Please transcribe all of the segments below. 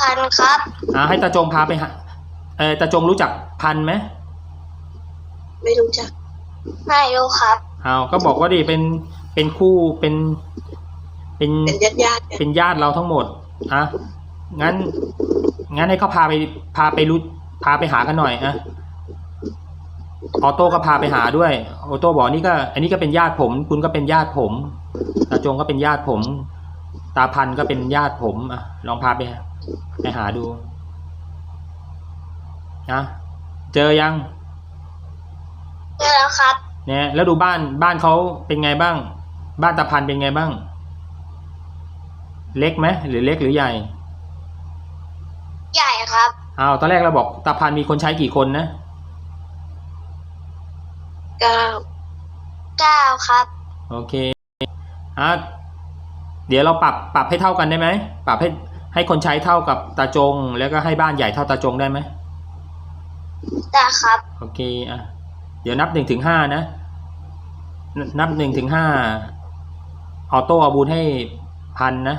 พันครับ อ่าให้ตาจงพาไปหาเออตาจงรู้จักพันไหมไม่รู้จักไม่รู้ครับเอาก็บอกว่าดิเป็นเป็นคู่เป็น เป็นเป็นญาติญาติๆกันเป็นญาติเราทั้งหมดอะงั้น งั้นให้เขาพาไปพาไปรู้พาไปหากันหน่อยอะออโต้ก็พาไปหาด้วยออโต้บอกนี่ก็ อันนี้ก็เป็นญาติผม คุณก็เป็นญาติผมตาจงก็เป็นญาติผม ตาพันก็เป็นญาติผมอะลองพาไป ไปหาดูนะเจอยังเจอแล้วครับ เนี่ย แล้วดูบ้านบ้านเขาเป็นไงบ้าง บ้านตาพันเป็นไงบ้าง เล็กไหมหรือเล็กหรือใหญ่ ใหญ่ครับอ้าวตอนแรกเราบอกตาพันมีคนใช้กี่คนนะเก้าเก้าครับ โอเคอะเดี๋ยวเราปรับปรับให้เท่ากันได้ไหมปรับให้ ให้คนใช้เท่ากับตาจง แล้วก็ให้บ้านใหญ่เท่าตาจงได้ไหมได้ครับ โอเคอะเดี๋ยวนับหนึ่งถึงห้านะนนับหนึ่งถึงห้าออโต้เอาบุญให้พันนะ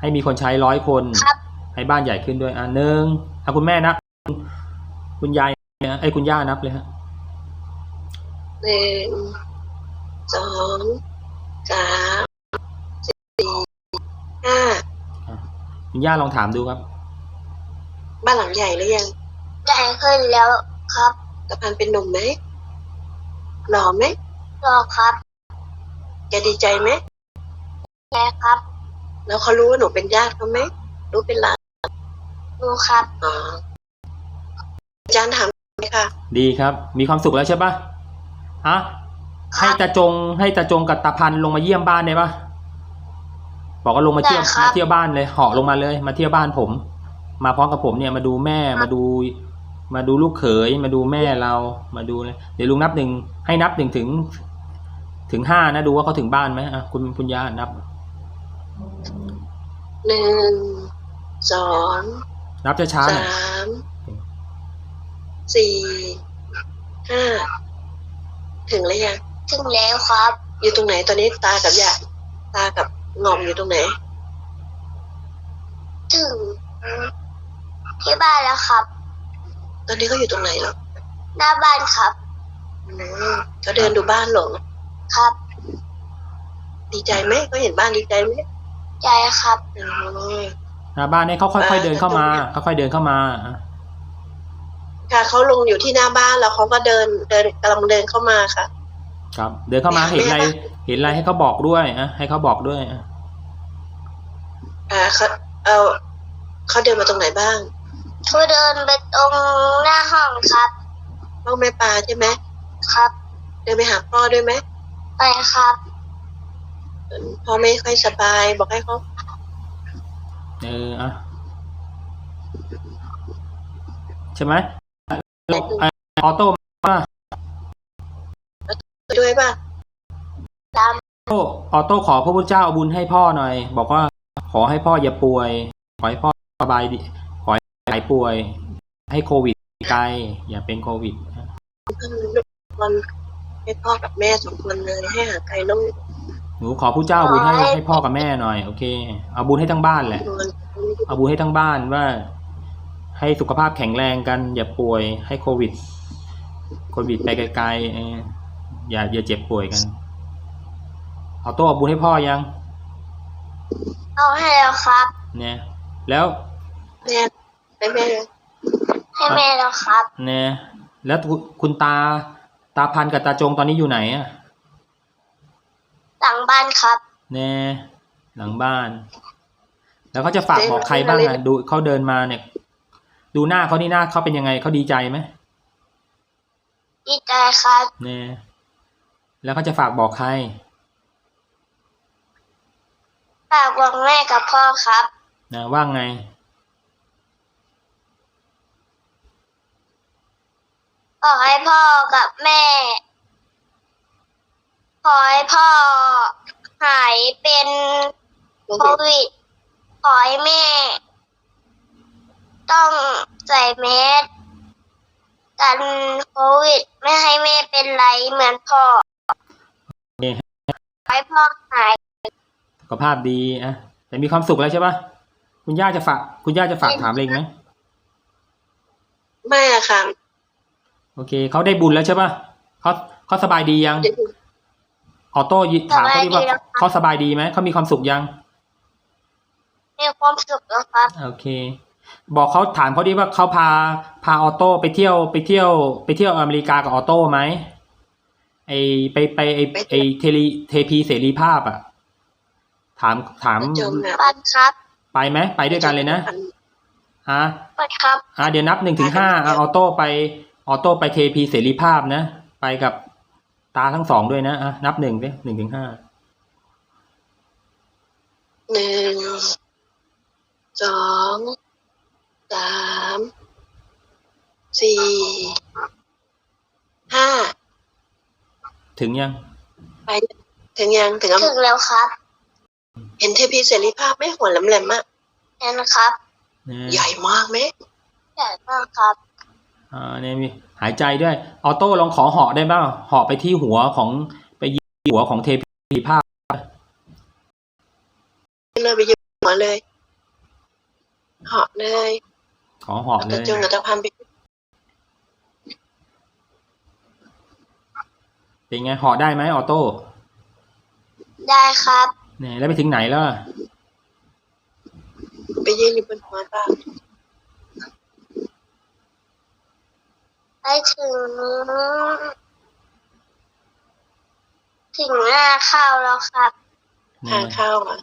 ให้มีคนใช้ร้อยคนครับให้บ้านใหญ่ขึ้นด้วย อะหนึ่งอะคุณแม่นับ คุณยายนะไอ้ยคุณย่านับเลยฮะหนึ่งสองสามสี่ห้า คุณย่าลองถามดูครับ บ้านหลังใหญ่หรือยังใหญ่ขึ้นแล้วครับตะพันเป็นหนุ่มไหมหล่อไหมรอครับแกดีใจไหมแม่ครับ แล้วเขารู้ว่าหนูเป็นญาติเขาไหมรู้เป็นหลานดูครับอ๋ออาจารย์ถามไหมคะดีครับ มีความสุขแล้วใช่ปะฮะคให้รับตาจงให้ตาจงกับตาพันลงมาเยี่ยมบ้านได้ปะ บอกว่าลงมาเที่ยวได้ครับ มาเที่ยวบ้านเลยเหาะลงมาเลย มาเที่ยวบ้านผม มาพร้อมกับผมเนี่ยมาดูแม่มาดู มาดูลูกเขยมาดูแม่เรามาดูเลยเดี๋ยวลุงนับหนึ่งให้นับหนึ่งถึง ถึงห้านะดูว่าเขาถึงบ้านไหมอะคุณคุณย่านับ หนึ่งสองนับช้าๆหน่อยสามสี่ห้าถึงแล้วยัง ถึงแล้วครับ อยู่ตรงไหนตอนนี้ตากับยายตากับ หงอมอยู่ตรงไหนถึงที่บ้านแล้วครับ ตอนนี้เขาอยู่ตรงไหนหรอหน้าบ้านครับอืมเขาเดินดูบ้านเหรอครับ ดีใจไหมเขาเห็นบ้านดีใจไหมใหญ่ครับอ๋อหน้าบ้านเนี่ยเขาค่อย ๆ เดินเข้ามา ค่อยๆเดินเข้ามาอะค่ะเขาลงอยู่ที่หน้าบ้านแล้วเขาก็เดินเดินกำลังเดินเข้ามาค่ะ ครับ เดินเข้ามาไม่เห็นอะไรไม่ เห็นอะไรให้เขาบอกด้วยอะให้เขาบอกด้วยอะอ่าเขาเอาเขาเดินมาตรงไหนบ้างเขาเดินไปตรงหน้าห้องครับห้องแม่ปลาใช่ไหมครับ เดินไปหาพ่อด้วยไหมไปครับพ่อไม่ค่อยสบายบอกให้เขาเอออะใช่ไหมแล้วเอ่อออโต้มาไปด้วยป่ะตาม ออโต้ออโต้ขอพระพุทธเจ้าเอาบุญให้พ่อหน่อย บอกว่าขอให้พ่ออย่าป่วย ขอให้พ่อสบายดีขอให้หายป่วย ให้โควิดไกลอย่าเป็นโควิดวันให้พ่อกับแม่สองคนเลยให้หาไกลโลกหนูขอพระเจ้าเอาบุญให้ให้พ่อกับแม่หน่อยโอเคเอาบุญให้ทั้งบ้านแหละนอนเอาบุญให้ทั้งบ้านว่า ให้สุขภาพแข็งแรงกัน อย่าป่วยให้โควิดโควิดไปไกลๆเอออย่าอย่าเจ็บป่วยกัน เอาโต้เอาบุญให้พ่อยังเอาให้แล้วครับเนี่ยแล้วแม่ไปแม่ให้แม่แล้วครับเนี่ยแล้วคุณคุณตาตาพันกับตาจงตอนนี้อยู่ไหนอะหลังบ้านครับเนี่ยหลังบ้าน แล้วเขาจะฝากบอกใครบ้างอะดูเขาเดินมาเนี่ย ดูหน้าเขานี่หน้าเขาเป็นยังไงเขาดีใจไหมดีใจครับเนี่ยแล้วเขาจะฝากบอกใคร ฝากบอกแม่กับพ่อครับ นะว่าไง ขอให้พ่อกับแม่ ขอให้พ่อหายเป็นโคโควิดวิด ขอให้แม่ ต้องใส่แมสกันโควิด ไม่ให้แม่เป็นไรเหมือนพ่อโอเคขอให้พ่อหาย สุขภาพดีอะแต่มีความสุขแล้วใช่ปะคุณย่าจะฝากคุณย่าจะฝากถามอะไรอีกไหมไม่อะค่ะ โอเคเขาได้บุญแล้วใช่ป่ะเขาเขาสบายดียัง ออโต้ยิถามเขาดิว่าเขาสบายดีไหมเขามีความสุขยังมีความสุขแล้วครับโอเค บอกเขาถามเขาดิว่าเขาพาพาออโต้ไปเที่ยวไปเที่ยว ไปเที่ยวอเมริกากับออโต้ไหมไอไปไปไอไอเทลีเทพีเสรีภาพอะ ถามถามจมนะปันครับ ไปไหมไปด้วยกันเลยนะฮะปันครับอะเดี๋ยวนับหนึ่งถึงห้าออโต้ไปออโต้ไปเทพีเสรีภาพนะ ไปกับตาทั้งสองด้วยนะอะนับหนึ่งดิหนึ่งถึงห้าหนึ่งสองสามสี่ห้าถึงยัง ไป ถึงยังถึงอำถึงแล้วครับ เห็นเทพีเสรีภาพไหม่หัวแหลมๆอะเห็นครับนะใหญ่มากไหมใหญ่มากครับอ่าเนี่ยมีหายใจด้วยออโต้ลองขอเหาะได้บ้างเหาะไปที่หัวของไปยีหัวของเทพีภาพเลยไปยืนหัวเลยเหาะเลยขอเหาะเลตะยจงกับตะพันไปเป็นไงเหาะได้ไหมออโต้ได้ครับ เนี่ยแล้วไปถึงไหนแล้วไปยืนอยู่บนหัวตาได้ถึง ถึงหน้าข้าวแล้วครับทานข้าวอะ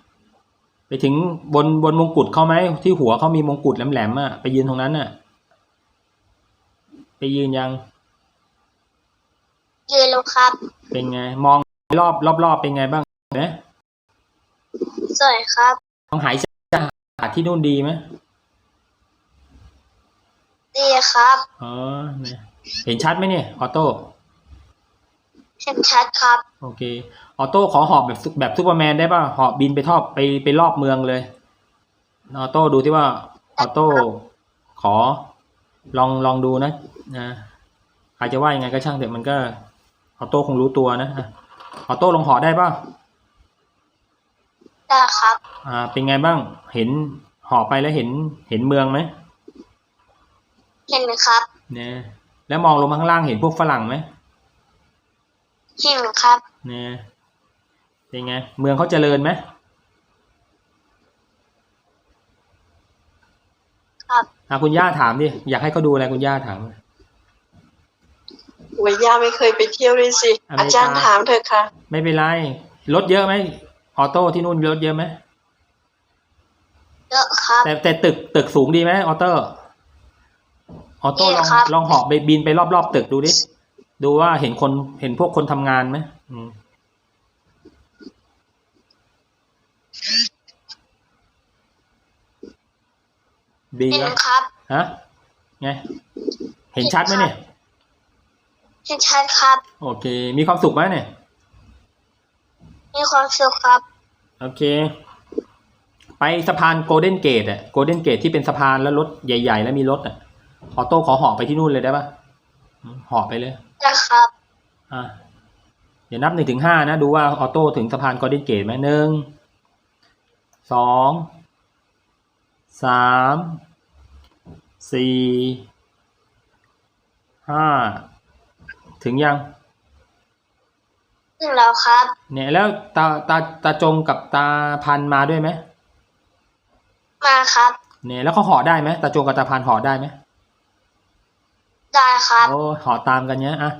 ไปถึงบนบนมงกุฎเขาไหมที่หัวเขามีมงกุฎแหลมๆอะไปยืนตรงนั้นอะ ไปยืนยัง ยืนแล้วครับ เป็นไง มองรอบรอบรอบเป็นไงบ้างเนะ สวยครับมองหายใจอากาศที่นู่นดีไหมดีครับอ๋อเนี่ยเห็นชัดไหมเนี่ยออโต้เห็นชัดครับ โอเค ออโต้ขอหอบแบบซุแบบซูเปอร์แมนได้ป่ะหอบบินไปทอบไปไปรอบเมืองเลย ออโต้ดูที่ว่า ออโต้ขอลองลองดูนะนะใครจะว่ายังไงก็ช่างเถอะมันก็ ออโต้คงรู้ตัวนะอะออโต้ลองหอได้ป่ะ ได้ครับ อ่า เป็นไงบ้าง เห็นหอไปแล้วเห็นเห็นเมืองไหมเห็นครับ เนี่ย แล้วมองลงมาข้างล่างเห็นพวกฝรั่งไหมเห็นครับ เนี่ย เป็นไง เมืองเขาเจริญไหมครับอะคุณย่าถามดิ อยากให้เขาดูอะไรคุณย่าถาม โอ้ยย่าไม่เคยไปเที่ยวเลยสิ อเมริกา อาจารย์ถามเถอะค่ะ ไม่เป็นไร รถเยอะไหม ออโต้ที่นู่นรถเยอะไหมเยอะครับแต่แต่ตึกตึกสูงดีไหมออโต้ออโต้ลองดีครับลองเหาะไปบินไปรอบๆตึกดูดิดูว่าเห็นคนเห็นพวกคนทำงานไหมอืมดีเห็นแล้วครับฮะไงเห็นชัดไหมเนี่ย เห็นชัดครับ โอเค มีความสุขไหมเนี่ย มีความสุขครับ โอเค ไปสะพานโกลเด้นเกตอะโกลเด้นเกตที่เป็นสะพานแล้วรถใหญ่ ๆ แล้วมีรถอะออโต้ขอเหาะไปที่นู่นเลยได้ปะอืมเหาะไปเลยได้ครับ อะเดี๋ยวนับหนึ่งถึงห้านะดูว่าออโต้ถึงสะพานโกลเด้นเกตไหมหนึ่งสองสามสี่ห้าถึงยัง ถึงแล้วครับ เนี่ยแล้วตาตาตาจงกับตาพันมาด้วยไหมมาครับ เนี่ยแล้วเขาเหาะได้ไหมตาจงกับตาพันเหาะได้ไหมได้ครับโอ้เหาะตามกันเนี้ยอะ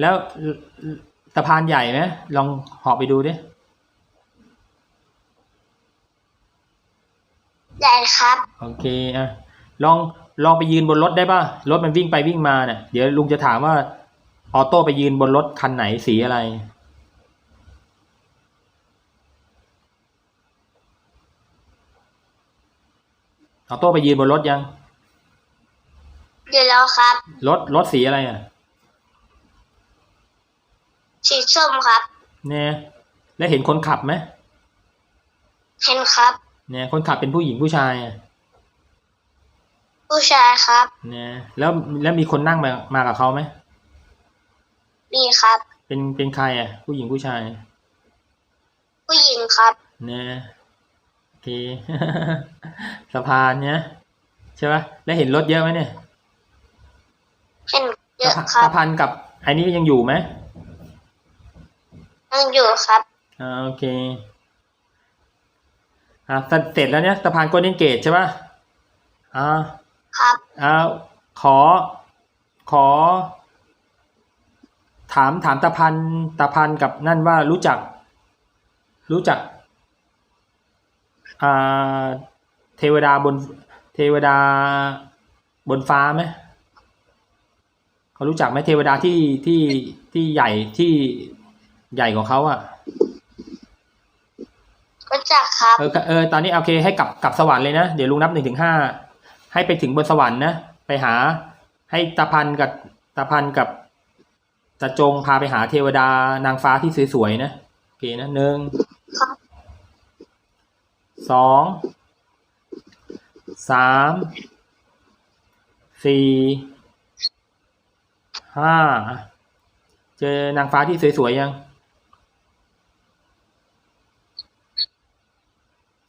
แล้วตะพานใหญ่ไหมลองเหาะไปดูดิได้ครับ โอเคอะลองลองไปยืนบนรถได้ป่ะรถมันวิ่งไปวิ่งมาเนี่ยเดี๋ยวลุงจะถามว่าออโต้ไปยืนบนรถคันไหนสีอะไร ออโต้ไปยืนบนรถยังเดี๋ยวแล้วครับ รถรถสีอะไรอะ สีส้มครับ เนี่ย แล้วเห็นคนขับไหมเห็นครับ เนี่ย คนขับเป็นผู้หญิงผู้ชายอะผู้ชายครับ เนี่ย แล้วแล้วมีคนนั่งมามากับเขาไหมมีครับ เป็นเป็นใครอะ ผู้หญิงผู้ชาย ผู้หญิงครับ เนี่ย เคสะพานเนี้ยใช่ปะแล้วเห็นรถเยอะไหมเนี่ยเห็นเยอะสะพานครัสะบพานกับไอ้นี้ยังอยู่ไหมยังอยู่ครับอ่าโอเคอ่าเสร็จแล้วเนี่ยสะพานโกลเด้นเกตใช่ปะอ่าครับอ่าขอขอ ถามถามตาพันตาพันกับนั่นว่ารู้จัก รู้จักอ่า เทวดาบนเทวดาบนฟ้าไหมเขารู้จักไหมเทวดาที่ที่ที่ใหญ่ที่ใหญ่กว่าเขาอะรู้จักครับเออเออตอนนี้โอเคให้กลับกลับสวรรค์เลยนะเดี๋ยวลุงนับหนึ่งถึงห้าให้ไปถึงบนสวรรค์นะไปหา ให้ตาพันกับตาพันกับตาจงพาไปหาเทวดานางฟ้าที่สวยๆนะโอเคนะหนึ่งครับ สองสามสี่ห้าเจอนางฟ้าที่สวยๆยัง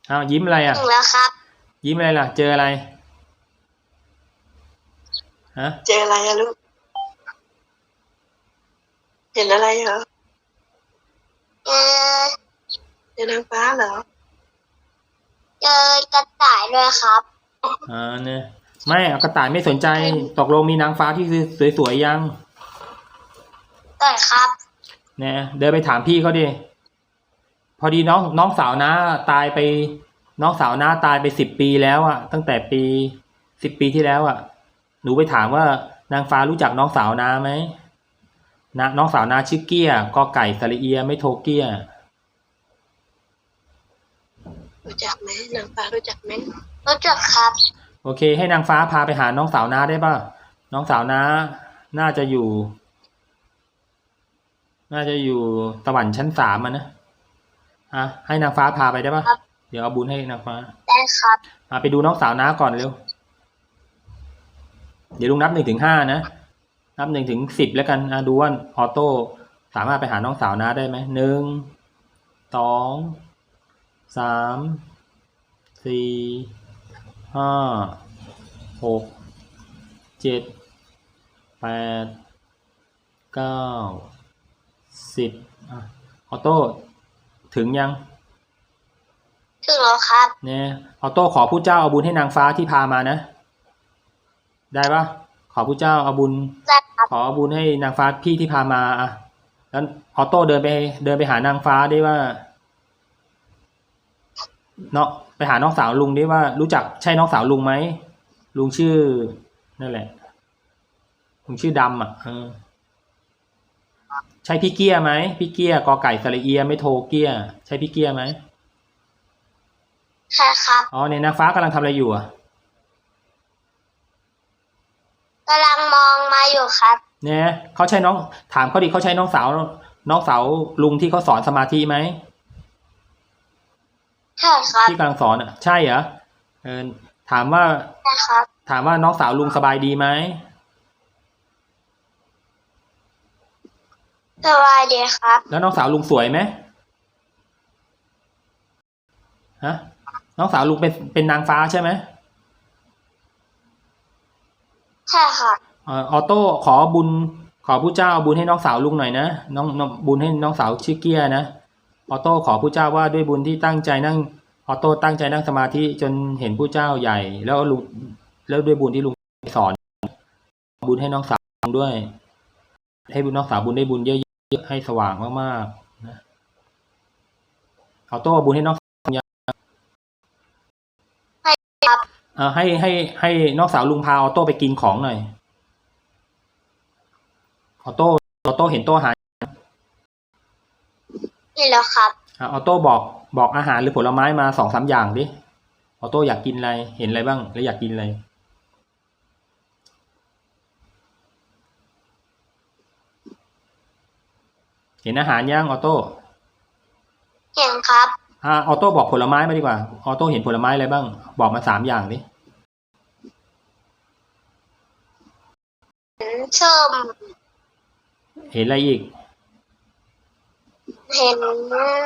อ้าวยิ้มอะไรอะ ถึงแล้วครับ ยิ้มอะไรล่ะ เจออะไรฮะเจออะไรอะลูก เห็นอะไรเหรอเจอเจอนางฟ้าเหรอ เจอกระต่ายด้วยครับ อ่าเนี่ยไม่เอากระต่ายไม่สนใจตกลงมีนางฟ้าที่สวยๆยังต่อยครับ เนี่ยเดินไปถามพี่เขาดิพอดีน้องน้องสาวน้าตายไป น้องสาวน้าตายไปสิบปีแล้วอะตั้งแต่ปีสิบปีที่แล้วอะหนูไปถามว่านางฟ้ารู้จักน้องสาวน้าไหมนะน้องสาวน้าชื่อเกี้ยกอไก่สระเอียไม่โทเกี้ย รู้จักไหมนางฟ้ารู้จักไหมรู้จักครับ โอเค ให้นางฟ้าพาไปหาน้องสาวน้าได้ป่ะน้องสาวน้าน่าจะอยู่ น่าจะอยู่สวรรค์ชั้นสามอะนะอะให้นางฟ้าพาไปได้ป่ะ ครับ เดี๋ยวเอาบุญให้นางฟ้าได้ครับ อะไปดูน้องสาวน้าก่อนเร็ว เดี๋ยวลุงนับหนึ่งถึงห้านะ นับหนึ่งถึงสิบแล้วกันอะดูว่าออโต้สามารถไปหาน้องสาวน้าได้ไหมหนึ่งสอง สามสี่ห้าหกเจ็ดแปดเก้าสิบอะออโต้ถึงยัง ถึงแล้วครับ เนี่ยออโต้ขอผู้เจ้าเอาบุญให้นางฟ้าที่พามานะ ได้ปะขอผู้เจ้าเอาบุญได้ครับขอเอาบุญให้นางฟ้าพี่ที่พามาอะแล้วออโต้เดินไป เดินไปหานางฟ้าได้ว่า เนาะไปหาน้องสาวลุงได้ว่ารู้จักใช่น้องสาวลุงไหมลุงชื่อนั่นแหละลุงชื่อดำอะเออใช่พี่เกียไหมพี่เกียกอไก่สระเอียไม่โทเกียใช่พี่เกียไหมใช่ครับอ๋อเนี่ยนางฟ้ากำลังทำอะไรอยู่อะกำลังมองมาอยู่ครับ เนี่ยเขาใช่น้อง ถามเขาดิเขาใช่น้องสาว น้องสาวลุงที่เขาสอนสมาธิไหม ใช่ครับที่กำลังสอนอะ ใช่เหรอเออถามว่าใช่ครับ ถามว่าน้องสาวลุงสบายดีไหมสบายดีครับ แล้วน้องสาวลุงสวยไหมฮะน้องสาวลุงเป็นเป็นนางฟ้าใช่ไหมใช่ครับเอ่อออโต้ขอบุญขอผู้เจ้าเอาบุญให้น้องสาวลุงหน่อยนะน้องน้องบุญให้น้องสาวชื่อเกียร์นะ ออโต้ขอผู้เจ้าว่าด้วยบุญที่ตั้งใจนั่งออโต้ตั้งใจนั่งสมาธิจนเห็นผู้เจ้าใหญ่ แล้วลุงแล้วด้วยบุญที่ลุงสอน บุญให้น้องสาวลุงด้วย ให้บุญน้องสาวบุญได้บุญเยอะๆให้สว่างมากๆนะออโต้เอาบุญให้น้องครับเอ่อให้ให้ให้น้องสาวลุงพาออโต้ไปกินของหน่อยออโต้ออโต้เห็นโต๊ะอาหารนี่แล้วครับอะออโต้บอกบอกอาหารหรือผลไม้มาสองสามอย่างดิออโต้อยากกินอะไรเห็นอะไรบ้าง แล้วอยากกินอะไรเห็นอาหารย่างออโต้เห็นครับอ่าออโต้บอกผลไม้มาดีกว่าออโต้เห็นผลไม้อะไรบ้าง บอกมาสามอย่างดิเห็นส้มเห็นอะไรอีก เห็น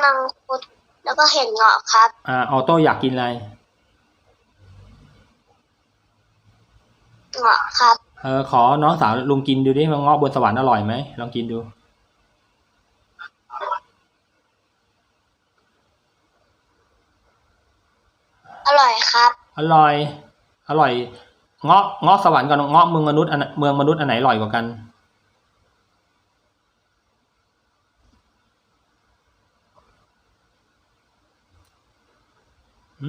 นังคุดแล้วก็เห็นเงาะครับ อ่าออโต้อยากกินอะไรเงาะครับ เออขอน้องสาวลุงกินดูดิว่าเงาะบนสวรรค์อร่อยไหมลองกินดู อร่อยครับ อร่อย อร่อยเงาะเงาะสวรรค์กับเงาะเมืองมนุษย์อันไหนเมืองมนุษย์อันไหนอร่อยกว่ากัน ร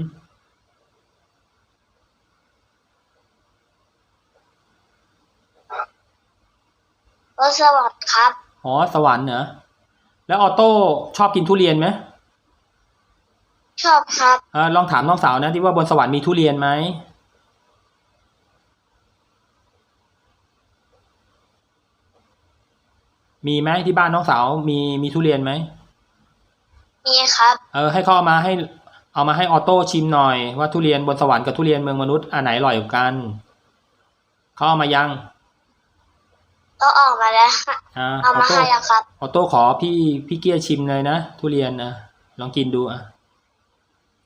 สสวัสดิ์ครับ อ๋อ สวรรค์เหรอ แล้วออโต้ชอบกินทุเรียนไหมชอบครับอ่าลองถามน้องสาวนะที่ว่าบนสวรรค์มีทุเรียนไหม มีไหมที่บ้านน้องสาวมีมีทุเรียนไหม มีครับ เออให้เขาเอามาให้ เอามาให้ออโต้ชิมหน่อยว่าทุเรียนบนสวรรค์กับทุเรียนเมืองมนุษย์อันไหนอร่อยกว่ากันเขาเอามายังก็ออกมาแล้วค่ะอ่าเอาออมาโต้ให้แล้วครับออโต้ขอพี่พี่เกียร์ชิมเลยนะทุเรียนนะลองกินดูอะ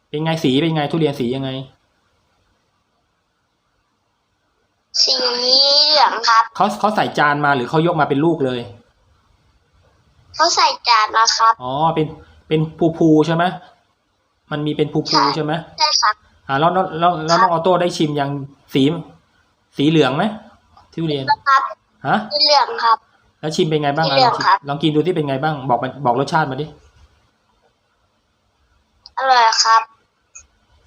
เป็นไงสีเป็นไงทุเรียนสียังไง สีเหลืองครับเขาเขาใส่จานมาหรือเขายกมาเป็นลูกเลยเขาใส่จานนะครับอ๋อเป็นเป็นภูภูใช่ไหม มันมีเป็นภูภูใช่ใช่ไหมใช่ครับอ่าแล้วแล้วแล้วแล้วน้องออโต้ได้ชิมยังสี สีเหลืองไหมทุเรียนครับฮะสีเหลืองครับ แล้วชิมเป็นไงบ้างสีอะเหลืลอองงชิมครับ ลองกินดูที่เป็นไงบ้างบอกมันบอกรสชาติมาดิอร่อยครับ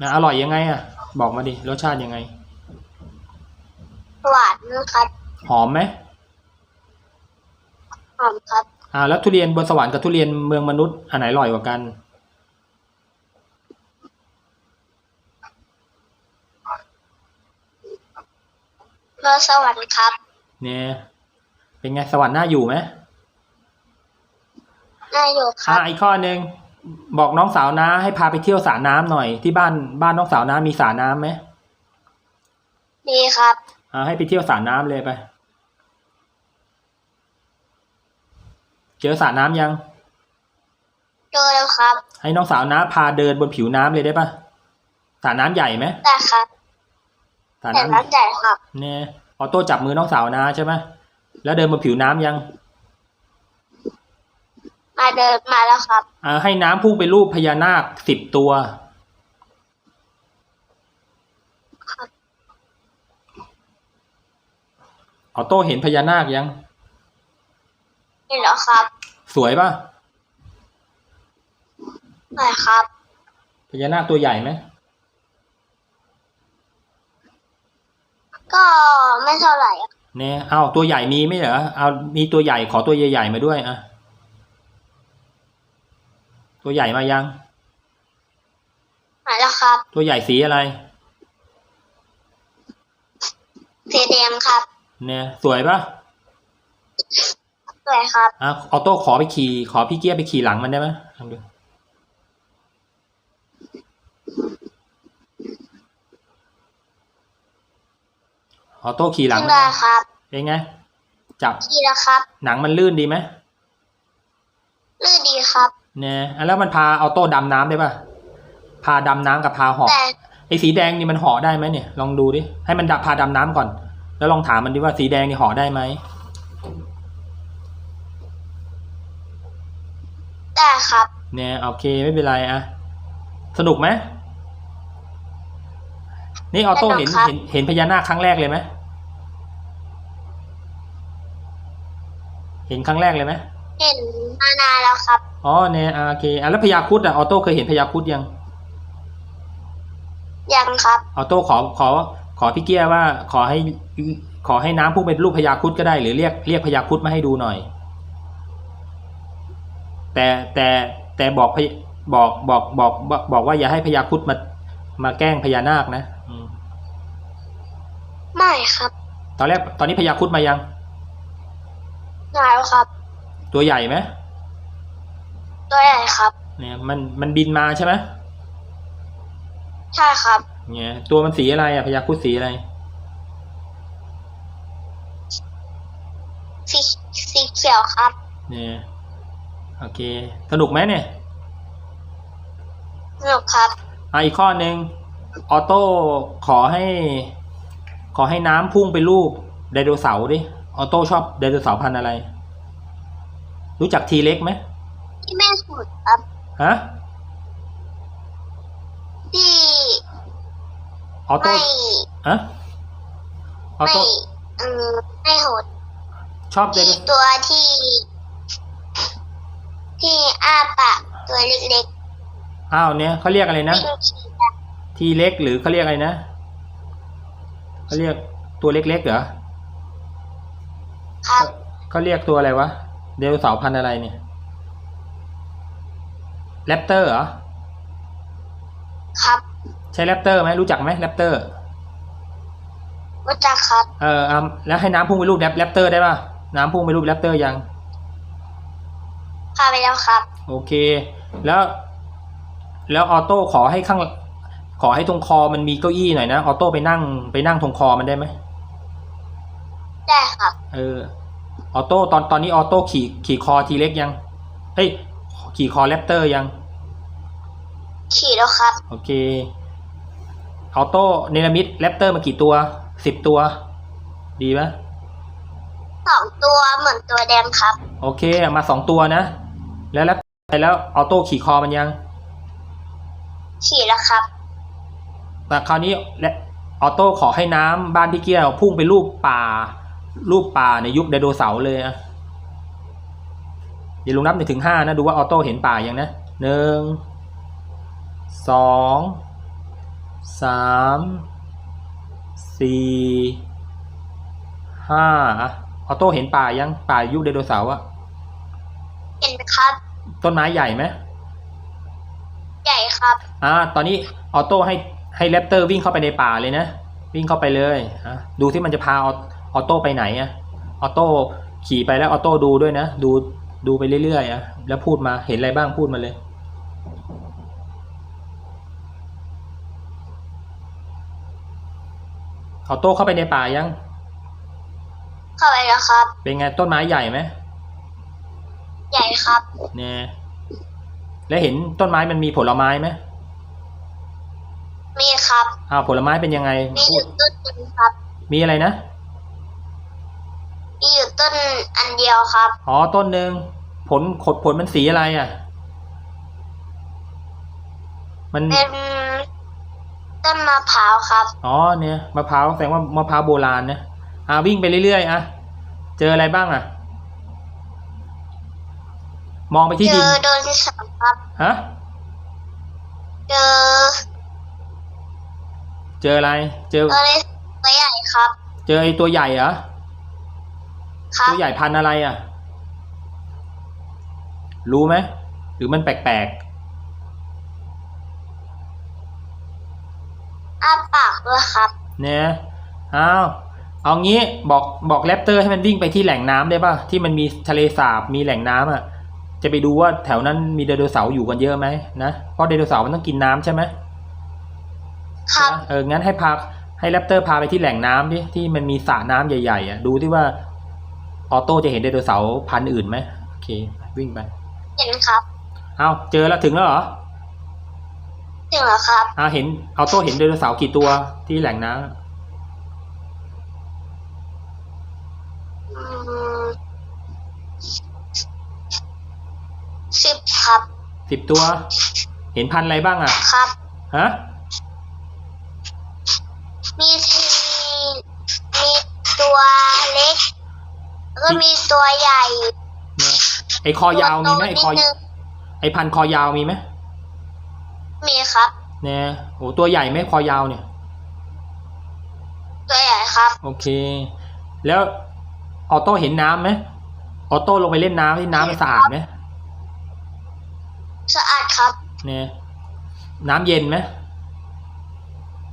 นะอร่อยยังไงอะ บอกมาดิรสชาติยังไง หวานนะครับหอมไหมหอมครับอ่าแล้วทุเรียนบนสวรรค์กับทุเรียนเมืองมนุษย์อันไหนอร่อยกว่ากัน รสสวรรค์ครับ เนี่ย เป็นไงสวรรค์น่าอยู่ไหมน่าอยู่คอ่ารับอีกข้อหนึ่งบอกน้องสาวนะให้พาไปเที่ยวสระน้ำหน่อยที่บ้านบ้านน้องสาวนะมีสระน้ำไหมดีครับ อ่าให้ไปเที่ยวสระน้ำเลยไป เจอสระน้ำยัง เจอแล้วครับ ให้น้องสาวนะพาเดินบนผิวน้ำเลยได้ปะสระน้ำใหญ่ไหมได้ครับสระแต่น้ำน้ำใหญ่ครับ เนี่ย ออโต้จับมือน้องสาวนะใช่ไหมแล้วเดินบนผิวน้ำยัง มาเดินมาแล้วครับอ่าให้น้ำพุ่งไปรูปพญานาคสิบตัวครับออโต้เห็นพญานาคยังเห็นแล้วครับ สวยปะไหนครับ พญานาคตัวใหญ่ไหม ก็ไม่เท่าไหร่อะเนี่ยเอาตัวใหญ่มีไหมเหรอเอามีตัวใหญ่ขอตัวใหญ่ๆมาด้วยอะตัวใหญ่มายังไหนแล้วครับ ตัวใหญ่สีอะไร สีแดงครับเนี่ยสวยปะสวยครับอะออโต้ขอไปขี่ ขอพี่เกียร์ไปขี่หลังมันได้ไหมลองดู ออโต้ขี่หลังขึ้นมันได้ได้ครับเป็นไงจับขี่แล้วครับ หนังมันลื่นดีไหมลื่นดีครับ เนี่ยอะแล้วมันพาออโต้ดำน้ำได้ปะพาดำน้ำกับพาเหาะแต่ไอ้สีแดงนี่มันเหาะได้ไหมเนี่ย ลองดูดิให้มันดับพาดำน้ำก่อน แล้วลองถามมันดิว่าสีแดงนี่เหาะได้ไหมได้ครับ เนี่ยโอเคไม่เป็นไรอะสนุกไหม นี่ออโต้เห็นสนุกครับเห็นเห็นพญานาคครั้งแรกเลยไหมเห็นครั้งแรกเลยไหมเห็นมานานแล้วครับ อ๋อเนี่ยอะโอเคอะแล้วพญาครุดอะออโต้เคยเห็นพญาครุดยัง ยังครับ ออโต้ขอขอ ขอพี่เกียร์ว่า ขอให้ขอให้น้ำพุ่งเป็นรูปพญาครุดก็ได้หรือเรียกเรียกพญาครุดมาให้ดูหน่อย แต่แต่แต่บอกพญบอกบอกบอกบอกบอกว่าอย่าให้พญาครุดมามาแกล้งพญานาคนะอืม ไม่ครับ ตอนแรกตอนนี้พญาครุดมายังหนาวครับ ตัวใหญ่ไหมตัวใหญ่ครับ เนี่ยมันมันบินมาใช่ไหมใช่ครับ เนี่ย ตัวมันสีอะไรอะพญาครุดสีอะไรสีสีเขียวครับ เนี่ยโอเค สนุกไหมเนี่ยนุกครับอะอีกข้อหนึ่งออโต้ขอให้ ขอให้น้ำพุ่งไปลูกไดโนเสาร์ดิ ออโต้ชอบไดโนเสาร์พันธุ์อะไร รู้จักทีเล็กไหมที่แม่สุดครับฮะที่ออโต้ไม่ฮะออไม่โต้อืมไม่โหดชอบไดที่โนตัวที่ ที่อ้าปากตัวเล็กอ้าวเนี่ยเขาเรียกอะไรๆนะ วิ่งขี่ได้ทีเล็กหรือเขาเรียกอะไรนะ เขาเรียกตัวเล็กๆเหรอครับเขาเรียกตัวอะไรวะไดโนเสาร์พันธุ์อะไรเนี่ยแรปเตอร์เหรอครับใช่แรปเตอร์ไหมรู้จักไหมแรปเตอร์รู้จักครับเอออะแล้วให้น้ำพุ่งไปรูปแรปแรปเตอร์ได้ป่ะน้ำพุ่งไปรูปแรปเตอร์ยังพาไปแล้วครับ โอเค แล้ว แล้วออโต้ขอให้ข้าง ขอให้ตรงคอมันมีเก้าอี้หน่อยนะออโต้ไปนั่งไปนั่งตรงคอมันได้ไหมได้ครับเออออโต้ตอนตอนนี้ออโต้ขี่ขี่คอทีเล็กยังเฮ้ยขี่คอแรปเตอร์ยัง ขี่แล้วครับ โอเคออโต้เนลมิดแรปเตอร์มากี่ตัวสิบตัว ดีไหมสองตัวเหมือนตัวแดงครับ โอเคมาสองตัวนะ แล้วแล้วแล้วออโต้ขี่คอมันยัง ขี่แล้วครับ แต่คราวนี้และออโต้ขอให้น้ำบ้านพี่เกี้ยวพุ่งไปรูปป่า รูปป่าในยุคไดโนเสาร์เลยอะเดี๋ยวลุงนับหนึ่งถึงห้านะดูว่าออโต้เห็นป่ายังนะหนึ่งสองสามสี่ห้าอะออโต้เห็นป่ายังป่ายุคไดโนเสาร์อะเห็นครับ ต้นไม้ใหญ่ไหมใหญ่ครับ อ่า ตอนนี้ออโต้ให้ ให้แรปเตอร์วิ่งเข้าไปในป่าเลยนะ วิ่งเข้าไปเลยอะดูที่มันจะพาออออโต้ไปไหนอะออโต้ขี่ไปแล้วออโต้ดูด้วยนะ ดูดูไปเรื่อยๆอะแล้วพูดมาเห็นอะไรบ้างพูดมาเลยออโต้เข้าไปในป่ายัง เข้าไปแล้วครับ เป็นไงต้นไม้ใหญ่ไหมใหญ่ครับเนี่ยแล้วเห็นต้นไม้มันมีผลไม้ไหม มีครับ อ้าวผลไม้เป็นยังไงมีอพูดยู่ต้นหนึงครับ มีอะไรนะ มีอยู่ต้นอันเดียวครับ อ๋อต้นหนึ่งผลขดผลมันสีอะไรอะ มัน เป็นต้นมะพร้าวครับ อ๋อเนี่ยมะพร้าวแสดงว่ามะพร้าวโบราณนะอ่าวิ่งไปเรื่อยๆอะเจออะไรบ้างอะ มองไปที่เจดินอโดนสามครับ ฮะ เจอ เจออะไร เจอตัวเล็กตัวใหญ่ครับ เจอไอ้ตัวใหญ่เหรอ ครับ ตัวใหญ่พันธุ์อะไรอะ รู้ไหม หรือมันแปลกอ้าปากด้วยครับๆเนี่ยอ้าวเอางี้บอกบอกแรปเตอร์ให้มันวิ่งไปที่แหล่งน้ำได้ป่ะ ที่มันมีทะเลสาบมีแหล่งน้ำอะ จะไปดูว่าแถวนั้นมีไดโนเสาร์อยู่กันเยอะไหมนะ เพราะไดโนเสาร์มันต้องกินน้ำใช่ไหม ครับ เอองั้นให้พาให้แรปเตอร์พาไปที่แหล่งน้ำดิที่มันมีสระน้ำใหญ่ๆอะดูที่ว่าออโต้จะเห็นไดโนเสาร์พันธุ์อื่นไหมโอเค วิ่งไป เห็นครับเอาเจอแล้วถึงแล้วเหรอถึงแล้วครับอ่าเห็นออโต้เห็นไดโนเสาร์กี่ตัวที่แหล่งน้ำอืมสิบครับสิบตัว เห็นพันธุ์อะไรบ้างอะ ครับฮะ มีทีมีตัวเล็ก แล้ว ก็มีตัวใหญ่เนี่ยไอคอยาวมีไหมไอคอตัวโตนิดนึง ไอพันธุ์คอยาวมีไหมมีครับ เนี่ยโอ้ตัวใหญ่ไหมคอยาวเนี่ย ตัวใหญ่ครับ โอเค แล้วออโต้เห็นน้ำไหมออโต้ลงไปเล่นน้ำที่น้ำมันสะอาดไหมสะอาดครับ เนี่ยน้ำเย็นไหม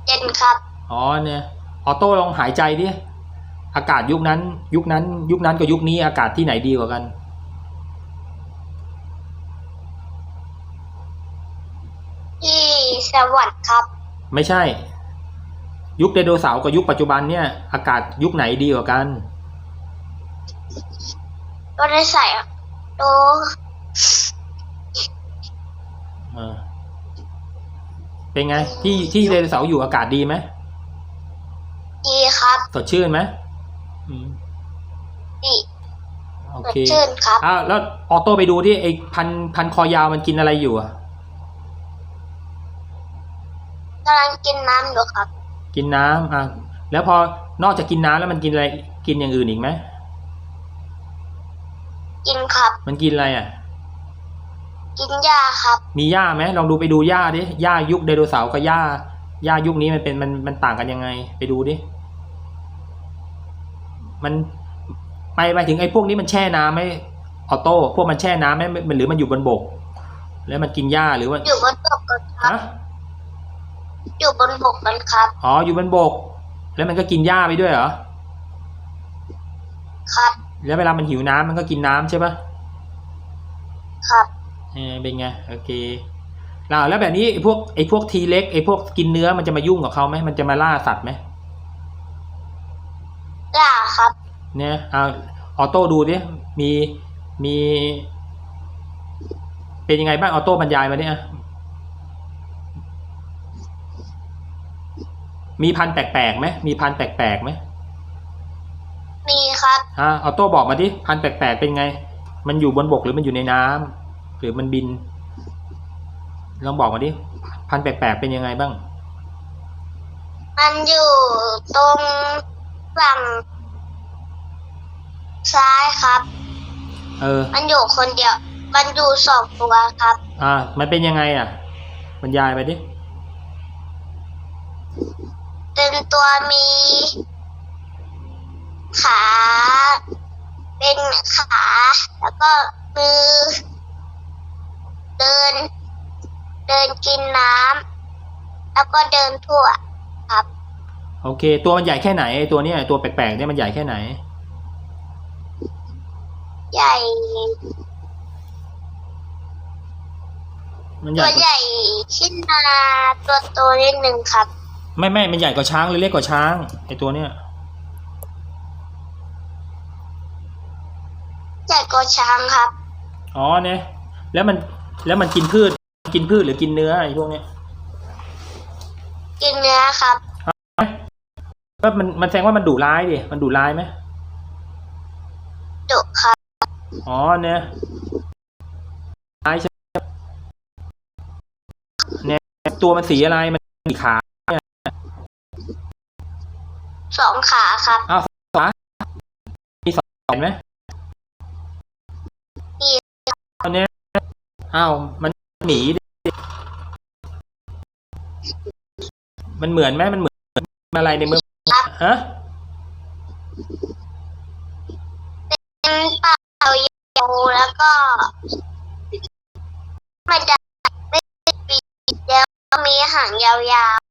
เย็นครับ อ๋อเนี่ยออโต้ลองหายใจดิ อากาศยุคนั้น ยุคนั้น ยุคนั้นกับยุคนี้อากาศที่ไหนดีกว่ากัน ที่สวรรค์ครับ ไม่ใช่ ยุคไดโนเสาร์กับยุคปัจจุบันเนี่ย อากาศยุคไหนดีกว่ากันก็ได้ใส่โตอ่าเป็นไง ที่ที่ไดโนเสาร์อยู่อากาศดีไหมดีครับ สดชื่นไหม อืมดีโอสดเคชื่นครับอ้าวแล้วออโต้ไปดูที่ไอ้พันพันคอยาวมันกินอะไรอยู่อะกำลังกินน้ำอยู่ครับ กินน้ำอะแล้วพอนอกจากกินน้ำแล้วมันกินอะไร กินอย่างอื่นอีกไหมกินครับ มันกินอะไรอะ กินหญ้าครับ มีหญ้าไหมลองดูไปดูหญ้าดิหญ้ายุคไดโนเสาร์กับหญ้าหญ้ายุคนี้มันเป็นมันมันต่างกันยังไง ไปดูดิ มันไปไปถึงไอ้พวกนี้มันแช่น้ำไหมออโต้พวกมันแช่น้ำไหมมันหรือมันอยู่บนบก แล้วมันกินหญ้าหรือว่าอยู่บนบกกันครับฮะอยู่บนบกกันครับ อ๋ออยู่บนบก แล้วมันก็กินหญ้าไปด้วยเหรอ ครับ แล้วเวลามันหิวน้ำมันก็กินน้ำใช่ปะครับเออเป็นไงโอเคแล้วแล้วแบบนี้ไอ้พวกไอ้พวกทีเล็กไอ้พวกกินเนื้อมันจะมายุ่งกับเขาไหมมันจะมาล่าสัตว์ไหม หญ้าครับ เนี่ยเอาออโต้ดูดิมีมี เป็นยังไงบ้างออโต้บรรยายมาเนี่ยมีพันธุ์แปลกๆไหมมีพันธุ์แปลกๆไหมมีครับฮะออโต้บอกมาดิพันธุ์แปลกๆเป็นไง มันอยู่บนบกหรือมันอยู่ในน้ำหรือมันบินลองบอกมาดิพันธุ์แปลกๆเป็นยังไงบ้าง มันอยู่ตรงฝั่ง ซ้ายครับ เออ มันอยู่คนเดียว มันอยู่สองตัวครับ อ่า มันเป็นยังไงอะบรรยายไปดิเป็นตัวมี ขา เป็นขา แล้วก็มือ เดิน เดินกินน้ำแล้วก็เดินทั่วครับ โอเค ตัวมันใหญ่แค่ไหนไอ้ตัวเนี้ยตัวแปลกๆเนี่ยมันใหญ่แค่ไหน ใหญ่ มันใหตัญ่วกว่าใหญ่ขึ้นมาตัวโตนิดนึงครับ ไม่ไม่มันใหญ่กว่าช้างหรือเล็กกว่าช้างไอ้ตัวเนี้ยใหญ่กว่าช้างครับ อ๋อเนี่ยแล้วมันแล้วมันกินพืชกินพืชหรือกินเนื้อไอ้พวกเนี้ยกินเนื้อครับ ก็มันมันแสดงว่ามันดุร้ายดิมันดุร้ายไหมดุครับ อ๋อเนี่ยร้ายใช่ไหมเนี่ยตัวมันสีอะไรมันมีขาสองขาครับเห็นไหมมีเอาเนี่ยอ้าวมันหมีดิมันเหมือนไหมมันเหมือนอะไรในเมืองฮะเป็น เป่ายาวแล้วก็ มันจะไม่ปีกแล้วมีหางยาว